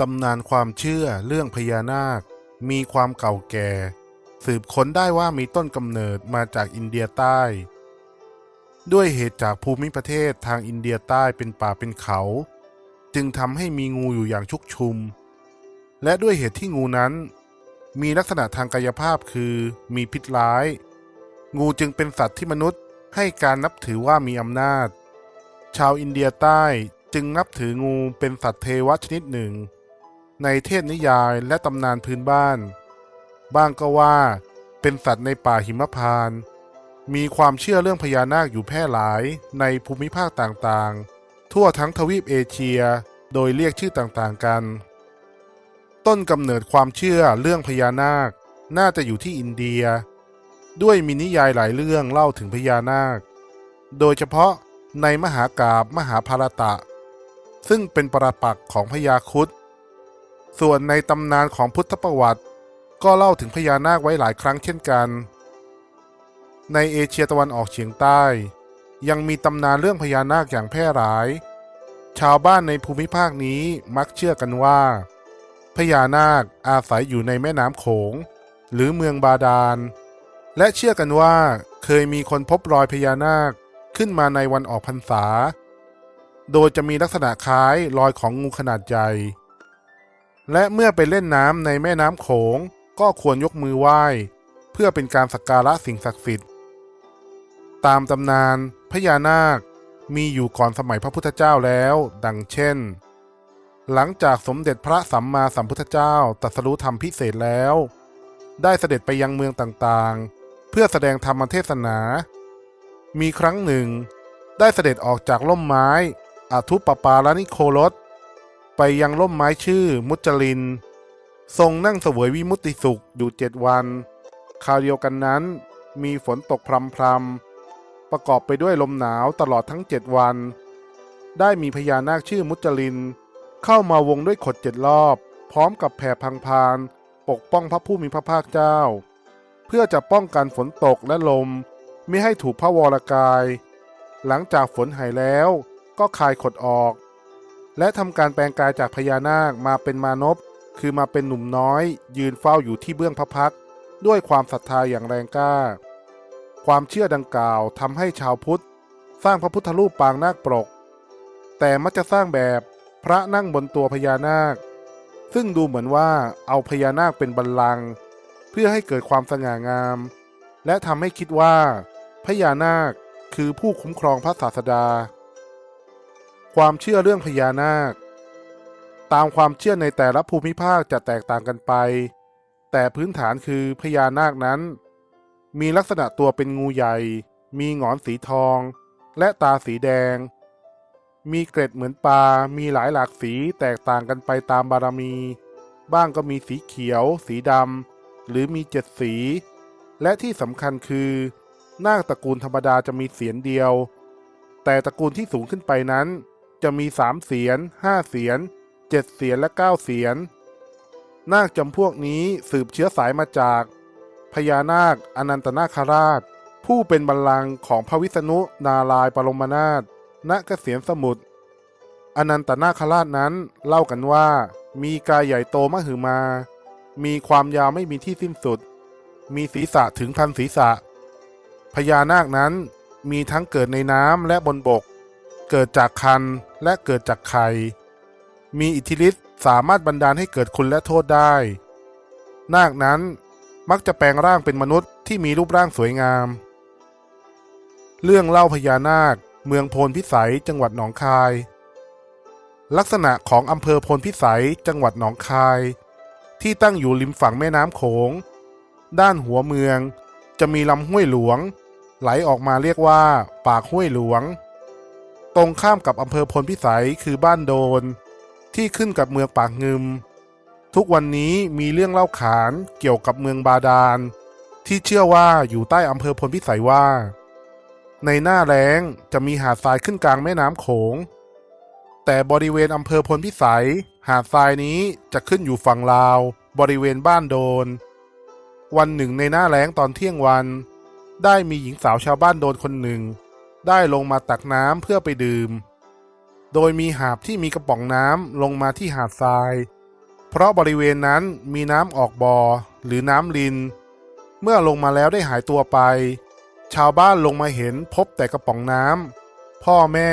ตำนานความเชื่อเรื่องพญานาค มีความเก่าแก่ สืบค้นได้ว่ามีต้นกำเนิดมาจากอินเดียใต้ ด้วยเหตุจากภูมิประเทศทางอินเดียใต้เป็นป่าเป็นเขา จึงทำให้มีงูอยู่อย่างชุกชุม และด้วยเหตุที่งูนั้น มีลักษณะทางกายภาพคือมีพิษร้าย งูจึงเป็นสัตว์ที่มนุษย์ให้การนับถือว่ามีอำนาจ ชาวอินเดียใต้จึงนับถืองูเป็นสัตว์เทวะชนิดหนึ่ง ในเทพนิยายและตำนานพื้นบ้าน บ้างก็ว่า เป็นสัตว์ในป่าหิมพาน มีความเชื่อเรื่องพญานาคอยู่แพร่หลายในภูมิภาคต่างๆ ทั่วทั้งทวีปเอเชีย โดยเรียกชื่อต่างๆกัน ต้นกำเนิดความเชื่อเรื่องพญานาค น่าจะอยู่ที่อินเดีย ด้วยมีนิยายหลายเรื่องเล่าถึงพญานาค โดยเฉพาะในมหากาบมหาภารตะ ซึ่งเป็นประปักษ์ของพญาคุด ส่วนในตำนานของพุทธประวัติ ก็เล่าถึงพญานาคไว้หลายครั้งเช่นกัน ในเอเชียตะวันออกเฉียงใต้ ยังมีตำนานเรื่องพญานาคอย่างแพร่หลาย ชาวบ้านในภูมิภาคนี้มักเชื่อกันว่า พญานาคอาศัยอยู่ในแม่น้ำโขง หรือเมืองบาดาล และเชื่อกันว่าเคยมีคนพบรอยพญานาคขึ้นมาในวันออกพรรษา โดยจะมีลักษณะคล้ายรอยของงูขนาดใหญ่ และเมื่อไปเล่นน้ำในแม่น้ำโขงก็ควรยกมือไหว้ เพื่อเป็นการสักการะสิ่งศักดิ์สิทธิ์ ตามตำนานพญานาคมีอยู่ก่อนสมัยพระพุทธเจ้าแล้ว ดังเช่น หลังจากสมเด็จพระสัมมาสัมพุทธเจ้าตรัสรู้ธรรมพิเศษแล้ว ได้เสด็จไปยังเมืองต่างๆ เพื่อแสดงธรรมเทศนา มีครั้งหนึ่ง ได้เสด็จออกจากล่มไม้อาทุปปาลนิโครส ไปยังล่มไม้ชื่อมุจลิน ทรงนั่งเสวยวิมุติสุขอยู่เจ็ดวัน คราวเดียวกันนั้น มีฝนตกพรำๆประกอบไปด้วยลมหนาวตลอดทั้งเจ็ดวัน ได้มีพญานาคชื่อมุจลิน เข้ามาวงด้วยขดเจ็ดรอบ พร้อมกับแผ่พังพาน ปกป้องพระผู้มีพระภาคเจ้า เพื่อจะป้องกันฝนตกและลมไม่ให้ถูกพระวรกาย หลังจากฝนหายแล้วก็คลายขดออก และทำการแปลงกายจากพญานาคมาเป็นมานพคือมาเป็นหนุ่มน้อย ยืนเฝ้าอยู่ที่เบื้องพระพักด้วยความศรัทธาอย่างแรงกล้า ความเชื่อดังกล่าวทำให้ชาวพุทธ สร้างพระพุทธรูปปางนาคปรก แต่มักจะสร้างแบบพระนั่งบนตัวพญานาค ซึ่งดูเหมือนว่าเอาพญานาคเป็นบัลลังก์เพื่อให้เกิดความสง่างาม และทำให้คิดว่าพญานาคคือผู้คุ้มครองพระศาสดา ความเชื่อเรื่องพญานาค ตามความเชื่อในแต่ละภูมิภาคจะแตกต่างกันไป แต่พื้นฐานคือพญานาคนั้น มีลักษณะตัวเป็นงูใหญ่ มีหงอนสีทอง และตาสีแดง มีเกร็ดเหมือนปลา มีหลายหลากสีแตกต่างกันไปตามบารมี บ้างก็มีสีเขียว สีดำหรือมีเจ็ดสี และที่สำคัญคือนาคตระกูลธรรมดาจะมีเสียนเดียว แต่ตระกูลที่สูงขึ้นไปนั้น จะมีสามเสียนห้าเสียนเจ็ดเสียนและเก้าเสียน นาคจำพวกนี้สืบเชื้อสายมาจาก พญานาคอนันตนาคราช ผู้เป็นบัลลังก์ของพระวิษณุนารายปรมนาถณเกษียณสมุทรอนันตนาคราชนั้นเล่ากันว่า มีกายใหญ่โตมหึมา มีความยาวไม่มีที่สิ้นสุด มีศีรษะถึงพันศีรษะ พญานาคนั้นมีทั้งเกิดในน้ำและบนบก เกิดจากคันและเกิดจากไข่มีอิทธิฤทธิ์สามารถบันดาลให้เกิดคุณและโทษได้ นาคนั้นมักจะแปลงร่างเป็นมนุษย์ที่มีรูปร่างสวยงาม เรื่องเล่าพญานาค เมืองโพนพิสัยจังหวัดหนองคาย ลักษณะของอำเภอโพนพิสัยจังหวัดหนองคาย ที่ตั้งอยู่ริมฝั่งแม่น้ำโขง ด้านหัวเมืองจะมีลำห้วยหลวง ไหลออกมาเรียกว่า ปากห้วยหลวง ตรงข้ามกับอำเภอพลพิสัยคือบ้านโดน ที่ขึ้นกับเมืองปากงึม ทุกวันนี้มีเรื่องเล่าขานเกี่ยวกับเมืองบาดาล ที่เชื่อว่าอยู่ใต้อำเภอพลพิสัยว่า ในหน้าแล้งจะมีหาดทรายขึ้นกลางแม่น้ำโขง แต่บริเวณอำเภอพลพิสัย หาดทรายนี้จะขึ้นอยู่ฝั่งลาว บริเวณบ้านโดน วันหนึ่งในหน้าแล้งตอนเที่ยงวัน ได้มีหญิงสาวชาวบ้านโดนคนหนึ่ง ได้ลงมาตักน้ำเพื่อไปดื่ม โดยมีหาบที่มีกระป๋องน้ำลงมาที่หาดทราย เพราะบริเวณนั้นมีน้ำออกบ่อหรือน้ำลิน เมื่อลงมาแล้วได้หายตัวไป ชาวบ้านลงมาเห็นพบแต่กระป๋องน้ำพ่อแม่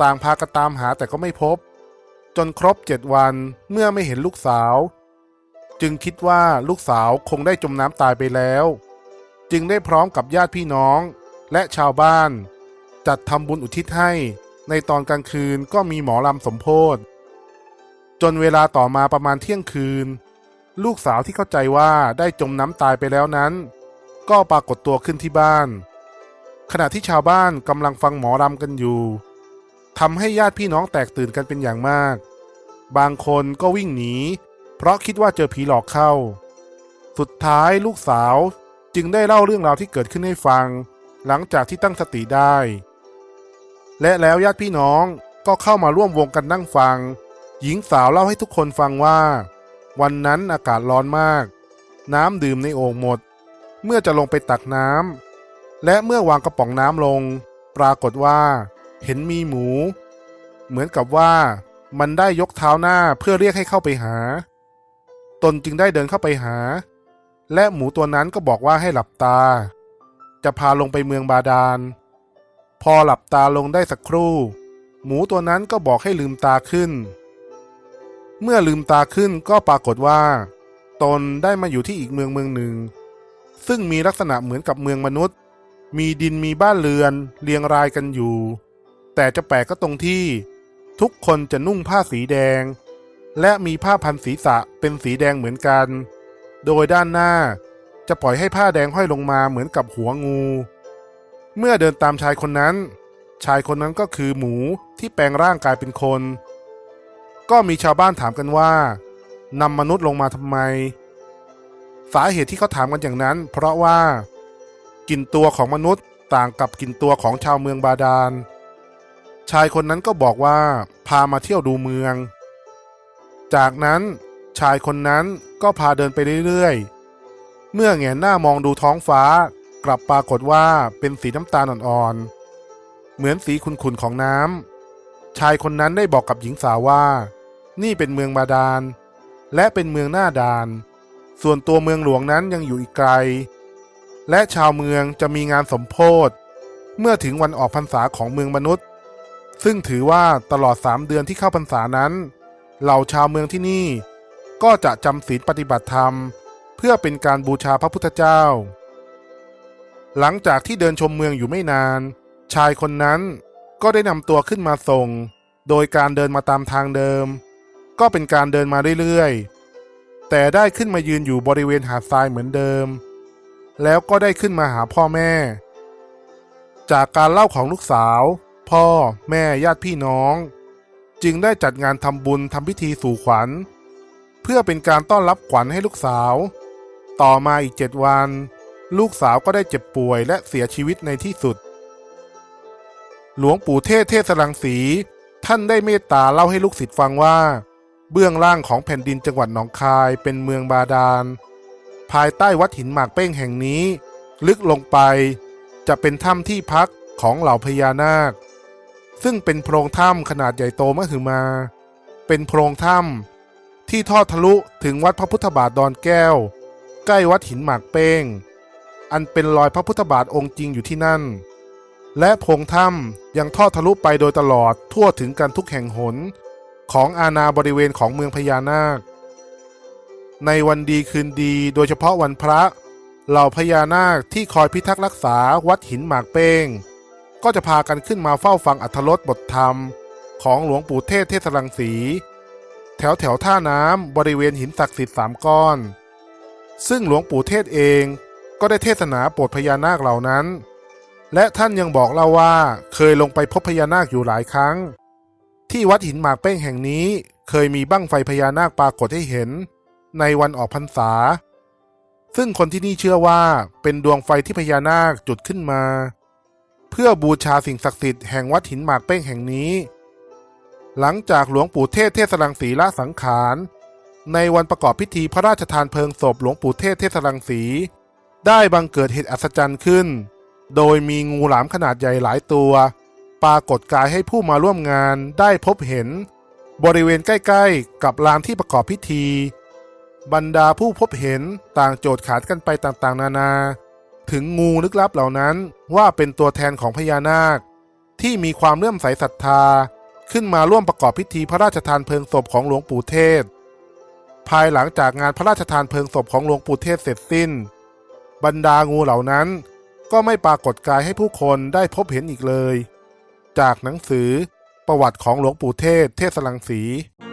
ต่างพากันตามหาแต่ก็ไม่พบ จนครบเจ็ดวันเมื่อไม่เห็นลูกสาว จึงคิดว่าลูกสาวคงได้จมน้ำตายไปแล้ว จึงได้พร้อมกับญาติพี่น้องและชาวบ้าน จัดทำบุญอุทิศให้ ในตอนกลางคืนก็มีหมอลำสมโพธจนเวลาต่อมาประมาณเที่ยงคืน ลูกสาวที่เข้าใจว่าได้จมน้ำตายไปแล้วนั้น ก็ปรากฏตัวขึ้นที่บ้าน ขณะที่ชาวบ้านกำลังฟังหมอรำกันอยู่ทำให้ญาติพี่น้องแตกตื่นกันเป็นอย่างมาก บางคนก็วิ่งหนี เพราะคิดว่าเจอผีหลอกเข้า สุดท้ายลูกสาวจึงได้เล่าเรื่องราวที่เกิดขึ้นให้ฟัง หลังจากที่ตั้งสติได้ และแล้วญาติพี่น้องก็เข้ามาร่วมวงกันนั่งฟัง หญิงสาวเล่าให้ทุกคนฟังว่า วันนั้นอากาศร้อนมาก น้ำดื่มในโอ่งหมด เมื่อจะลงไปตักน้ำและเมื่อวางกระป๋องน้ำลง ปรากฏว่า เห็นมีหมู เหมือนกับว่า มันได้ยกเท้าหน้าเพื่อเรียกให้เข้าไปหา ตนจึงได้เดินเข้าไปหา และหมูตัวนั้นก็บอกว่าให้หลับตา จะพาลงไปเมืองบาดาล พอหลับตาลงได้สักครู่ หมูตัวนั้นก็บอกให้ลืมตาขึ้น เมื่อลืมตาขึ้นก็ปรากฏว่า ตนได้มาอยู่ที่อีกเมืองเมืองหนึ่ง ซึ่งมีลักษณะเหมือนกับเมืองมนุษย์ มีดินมีบ้านเรือนเรียงรายกันอยู่ แต่จะแปลกก็ตรงที่ ทุกคนจะนุ่งผ้าสีแดง และมีผ้าพันศีรษะเป็นสีแดงเหมือนกัน โดยด้านหน้าจะปล่อยให้ผ้าแดงห้อยลงมาเหมือนกับหัวงู เมื่อเดินตามชายคนนั้น ชายคนนั้นก็คือหมูที่แปลงร่างกายเป็นคน ก็มีชาวบ้านถามกันว่านำมนุษย์ลงมาทำไม สาเหตุที่เขาถามกันอย่างนั้น เพราะว่ากลิ่นตัวของมนุษย์ต่างกับกลิ่นตัวของชาวเมืองบาดาล ชายคนนั้นก็บอกว่าพามาเที่ยวดูเมือง จากนั้นชายคนนั้นก็พาเดินไปเรื่อยๆ เมื่อแงนหน้ามองดูท้องฟ้า กลับปรากฏว่าเป็นสีน้ำตาลอ่อนๆ เหมือนสีขุ่นๆของน้ำ ชายคนนั้นได้บอกกับหญิงสาวว่า นี่เป็นเมืองบาดาล และเป็นเมืองหน้าดาน ส่วนตัวเมืองหลวงนั้นยังอยู่อีกไกล และชาวเมืองจะมีงานสมโพธเมื่อถึงวันออกพรรษาของเมืองมนุษย์ ซึ่งถือว่าตลอดสามเดือนที่เข้าพรรษานั้น เหล่าชาวเมืองที่นี่ ก็จะจำศีลปฏิบัติธรรม เพื่อเป็นการบูชาพระพุทธเจ้า หลังจากที่เดินชมเมืองอยู่ไม่นาน ชายคนนั้นก็ได้นำตัวขึ้นมาส่ง โดยการเดินมาตามทางเดิม ก็เป็นการเดินมาเรื่อยๆ แต่ได้ขึ้นมายืนอยู่บริเวณหาดทรายเหมือนเดิม แล้วก็ได้ขึ้นมาหาพ่อแม่ จากการเล่าของลูกสาว พ่อ แม่ญาติพี่น้อง จึงได้จัดงานทำบุญทำพิธีสู่ขวัญ เพื่อเป็นการต้อนรับขวัญให้ลูกสาว ต่อมาอีกเจ็ดวัน ลูกสาวก็ได้เจ็บป่วยและเสียชีวิตในที่สุด หลวงปู่เทศเทศรังสี ท่านได้เมตตาเล่าให้ลูกศิษย์ฟังว่า เบื้องล่างของแผ่นดินจังหวัดหนองคายเป็นเมืองบาดาล ภายใต้วัดหินหมากเป้งแห่งนี้ ลึกลงไป จะเป็นถ้ำที่พักของเหล่าพญานาค ซึ่งเป็นโพรงถ้ำขนาดใหญ่โตมหึมา เป็นโพรงถ้ำที่ทอดทะลุถึงวัดพระพุทธบาทดอนแก้ว ใกล้วัดหินหมากเป้ง อันเป็นรอยพระพุทธบาทองค์จริงอยู่ที่นั่น และโพงถ้ำยังทอดทะลุไปโดยตลอดทั่วถึงกันทุกแห่งหน ของอาณาบริเวณของเมืองพญานาค ในวันดีคืนดีโดยเฉพาะวันพระ เหล่าพญานาคที่คอยพิทักษ์รักษาวัดหินหมากเป้ง ก็จะพากันขึ้นมาเฝ้าฟังอัธรสบทธรรม ของหลวงปู่เทศเทศรังสี แถวแถวท่าน้ำบริเวณหินศักดิ์สิทธิ์สามก้อนซึ่งหลวงปู่เทศเอง ก็ได้เทศนาโปรดพญานาคเหล่านั้น และท่านยังบอกเล่าว่าเคยลงไปพบพญานาคอยู่หลายครั้ง ที่วัดหินหมากเป้งแห่งนี้เคยมีบั้งไฟพญานาคปรากฏให้เห็น ในวันออกพรรษา ซึ่งคนที่นี่เชื่อว่าเป็นดวงไฟที่พญานาคจุดขึ้นมา เพื่อบูชาสิ่งศักดิ์สิทธิ์แห่งวัดหินหมากเป้งแห่งนี้ หลังจากหลวงปู่เทศเทศรังสีละสังขาร ในวันประกอบพิธีพระราชทานเพลิงศพหลวงปู่เทศเทศรังสี ได้บังเกิดเหตุอัศจรรย์ขึ้น โดยมีงูหลามขนาดใหญ่หลายตัว ปรากฏกายให้ผู้มาร่วมงานได้พบเห็น บริเวณใกล้ๆ กับลานที่ประกอบพิธี บรรดาผู้พบเห็นต่างโจทย์ขานกันไปต่างๆ นานา ถึงงูลึกลับเหล่านั้นว่าเป็นตัวแทนของพญานาค ที่มีความเลื่อมใสศรัทธา ขึ้นมาร่วมประกอบพิธีพระราชทานเพลิงศพของหลวงปู่เทศ ภายหลังจากงานพระราชทานเพลิงศพของหลวงปู่เทศเสร็จสิ้น บรรดางูเหล่านั้น ก็ไม่ปรากฏกายให้ผู้คนได้พบเห็นอีกเลย จากหนังสือประวัติของหลวงปู่เทศ เทศลังสี「